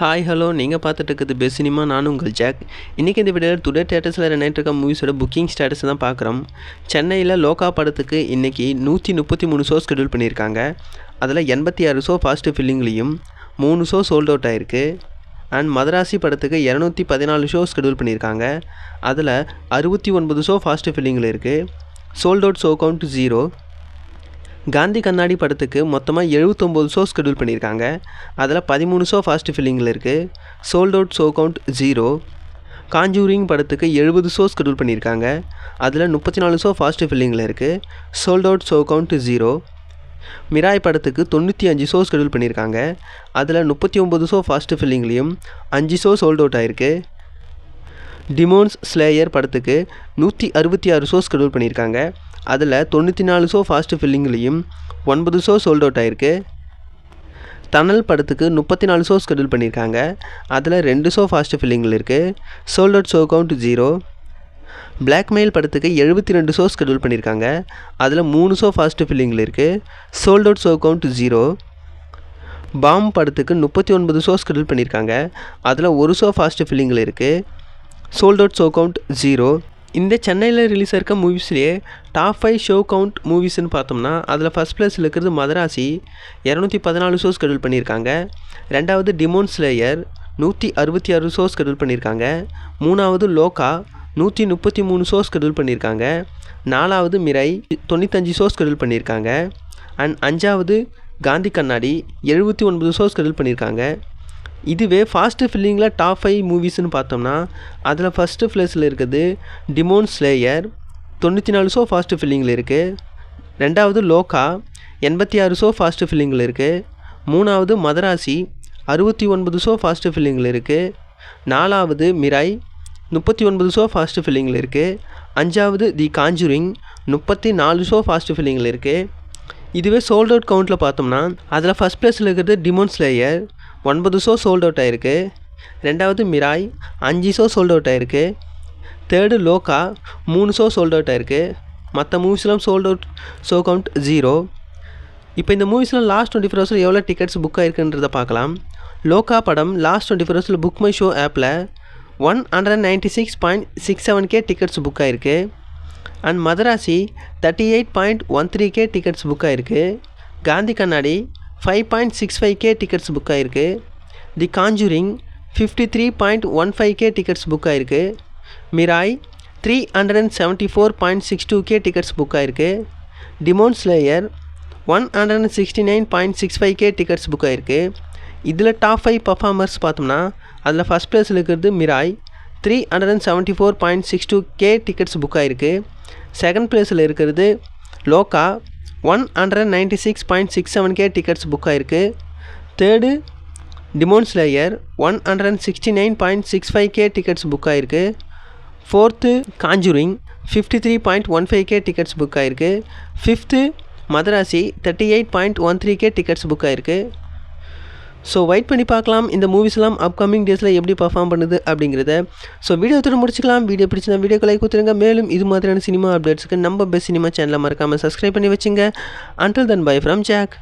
Hi hello நீங்கள் பார்த்துட்டு இருக்குது பெஸ்ட் சினிமா நானும் உங்கள் ஜாக் இன்றைக்கி இந்த வீடியோவில் டுடே தேட்டர்ஸில் ரெண்டாயிட்டு இருக்க மூவிஸோட புக்கிங் ஸ்டேட்டஸ் தான் பார்க்குறோம். சென்னையில் லோகா படத்துக்கு இன்றைக்கி நூற்றி முப்பத்தி மூணு ஷோ ஸ்கெடியூல் பண்ணியிருக்காங்க. அதில் எண்பத்தி ஆறு ஷோ ஃபாஸ்ட்டு ஃபில்லிங்லேயும் மூணு ஷோ சோல்ட் அவுட் ஆயிருக்கு. அண்ட் மதராசி படத்துக்கு இரநூத்தி பதினாலு ஷோ ஸ்கெடியூல் பண்ணியிருக்காங்க. அதில் அறுபத்தி ஒன்பது ஷோ ஃபாஸ்ட்டு ஃபில்லிங்கில் இருக்குது sold out show count zero Gandhi Kannadi படத்துக்கு மொத்தமாக எழுபத்தொம்போது ஷோ ஸ்கெடியூல் பண்ணியிருக்காங்க. அதில் பதிமூணு ஷோ ஃபாஸ்ட் ஃபில்லிங்கில் இருக்குது sold out show count zero Conjuring படத்துக்கு எழுபது ஷோ ஸ்கெடியூல் பண்ணியிருக்காங்க. அதில் முப்பத்தி நாலு ஷோ ஃபாஸ்ட் ஃபில்லிங்கில் இருக்குது sold out show count zero Mirai படத்துக்கு தொண்ணூற்றி அஞ்சு ஷோ ஸ்கெடியூல் பண்ணியிருக்காங்க. அதில் முப்பத்தி ஒம்பது ஷோ ஃபாஸ்ட் ஃபில்லிங்லேயும் அஞ்சு ஷோ சோல்ட் அவுட் ஆயிருக்கு. டிமோன்ஸ் ஸ்லேயர் படத்துக்கு நூற்றி அறுபத்தி ஆறு ஷோ ஸ்கெடியூல் பண்ணியிருக்காங்க. அதில் தொண்ணூற்றி நாலு ஷோ ஃபாஸ்ட் ஃபில்லிங்லேயும் ஒன்பது ஷோ சோல்ட் அவுட் ஆயிருக்கு. தனல் படத்துக்கு முப்பத்தி நாலு ஷோ ஸ்கெடியூல் பண்ணியிருக்காங்க அதில் ரெண்டு ஷோ ஃபாஸ்ட் ஃபில்லிங்கில் இருக்குது sold out show count zero blackmail படத்துக்கு எழுபத்தி ரெண்டு ஷோ ஸ்கெடியூல் பண்ணியிருக்காங்க அதில் மூணு ஷோ ஃபாஸ்ட் ஃபில்லிங்கில் இருக்குது sold out show count zero bomb படத்துக்கு முப்பத்தி ஒன்பது ஷோ ஸ்கெடியூல் பண்ணியிருக்காங்க அதில் ஒரு ஷோ ஃபாஸ்ட் ஃபில்லிங்கில் இருக்குது sold out show count zero இந்த சென்னையில் ரிலீஸ் ஆயிருக்க மூவிஸ்லேயே டாப் ஃபைவ் ஷோ கவுண்ட் மூவிஸ்னு பார்த்தோம்னா அதில் ஃபஸ்ட் ப்ளேஸில் இருக்கிறது மதராசி இரநூத்தி பதினாலு ஷோ ஸ்கெடியூல் பண்ணியிருக்காங்க. ரெண்டாவது டிமோன் ஸ்லேயர் நூற்றி அறுபத்தி ஆறு ஷோ ஸ்கெடியூல் பண்ணியிருக்காங்க. மூணாவது லோகா நூற்றி முப்பத்தி மூணு ஷோ ஸ்கெடியூல் பண்ணியிருக்காங்க. நாலாவது மிரை தொண்ணூத்தஞ்சு ஷோ ஸ்கெடியூல் பண்ணியிருக்காங்க. அண்ட் அஞ்சாவது காந்தி கண்ணாடி எழுபத்தி ஒன்பது ஷோ ஸ்கெடியூல் பண்ணியிருக்காங்க. இதுவே ஃபாஸ்ட்டு ஃபில்லிங்கில் டாப் ஃபைவ் மூவிஸ்னு பார்த்தோம்னா அதில் ஃபஸ்ட்டு ப்ளேஸில் இருக்குது டிமோன் ஸ்லேயர் தொண்ணூற்றி நாலு ஷோ ஃபாஸ்ட்டு ஃபில்லிங்கில் இருக்குது ரெண்டாவது லோகா எண்பத்தி ஆறு ஷோ ஃபாஸ்ட்டு ஃபில்லிங்கில் இருக்குது மூணாவது மதராசி அறுபத்தி ஒன்பது ஷோ ஃபாஸ்ட்டு ஃபில்லிங்கில் இருக்குது நாலாவது மிராய் முப்பத்தி ஒன்பது ஷோ ஃபாஸ்ட்டு ஃபில்லிங்கில் இருக்குது அஞ்சாவது தி காஞ்சுரிங் முப்பத்தி நாலு ஷோ ஃபாஸ்ட்டு ஃபில்லிங்கில் இருக்குது இதுவே சோல்ட் அவுட் கவுண்ட்டில் பார்த்தோம்னா அதில் ஃபஸ்ட் ப்ளேஸில் இருக்கிறது டிமோன் ஸ்லேயர் ஒன்பது ஷோ சோல்ட் அவுட் ஆயிருக்கு. ரெண்டாவது மிராய் அஞ்சு ஷோ சோல்ட் அவுட் ஆயிருக்கு. தேர்டு லோக்கா மூணு ஷோ சோல்ட் அவுட் ஆயிருக்கு. மற்ற மூவிஸ்லாம் sold out show count zero இப்போ இந்த மூவிஸ்லாம் லாஸ்ட் டுவெண்ட்டி ஃபோர் ஹவர்ஸில் எவ்வளோ டிக்கெட்ஸ் புக் ஆயிருக்குன்றதை பார்க்கலாம். லோகா படம் லாஸ்ட் டுவெண்ட்டி ஃபோர் ஹவர்ஸில் புக் மை ஷோ ஆப்பில் one hundred ninety six point six seven K tickets book ஆயிருக்கு. And Madharaasi thirty eight point one three K tickets book ஆயிருக்கு. Gandhi Kannadi five point six five K tickets book ஆகிருக்கு the Conjuring fifty three point one five K tickets book ஆகிருக்கு Mirai three hundred and seventy four point six two K tickets book ஆகிருக்கு Demon Slayer one hundred and sixty nine point six five K tickets book ஆகிருக்கு இதில் top five performers பார்த்தோம்னா அதில் first ப்ளேஸில் இருக்கிறது Mirai three hundred and seventy four point six two K tickets book ஆகிருக்கு second ப்ளேஸில் இருக்கிறது Lokah one hundred ninety six point six seven K tickets book ஆயிருக்கு. Third Demon Slayer one hundred sixty nine point six five K tickets book ஆயிருக்கு. Fourth Conjuring fifty three point one five K tickets book ஆயிருக்கு. Fifth Madharaasi thirty eight point one three K tickets book ஆயிருக்கு. So wait பண்ணி பார்க்கலாம். இந்த மூவிஸ்லாம் upcoming டேஸில் எப்படி perform பண்ணுது அப்படிங்கிறத. ஸோ வீடியோ தூரம் முடிச்சுக்கலாம். வீடியோ பிடிச்சினா வீடியோ லைக் கொடுத்துருங்க. மேலும் இது மாதிரியான சினிமா அப்டேட்ஸுக்கு நம்ம பெஸ்ட் சினிமா சேனலை மறக்காமல் சப்ஸ்கிரைப் பண்ணி வச்சுங்க. Until then bye from Jack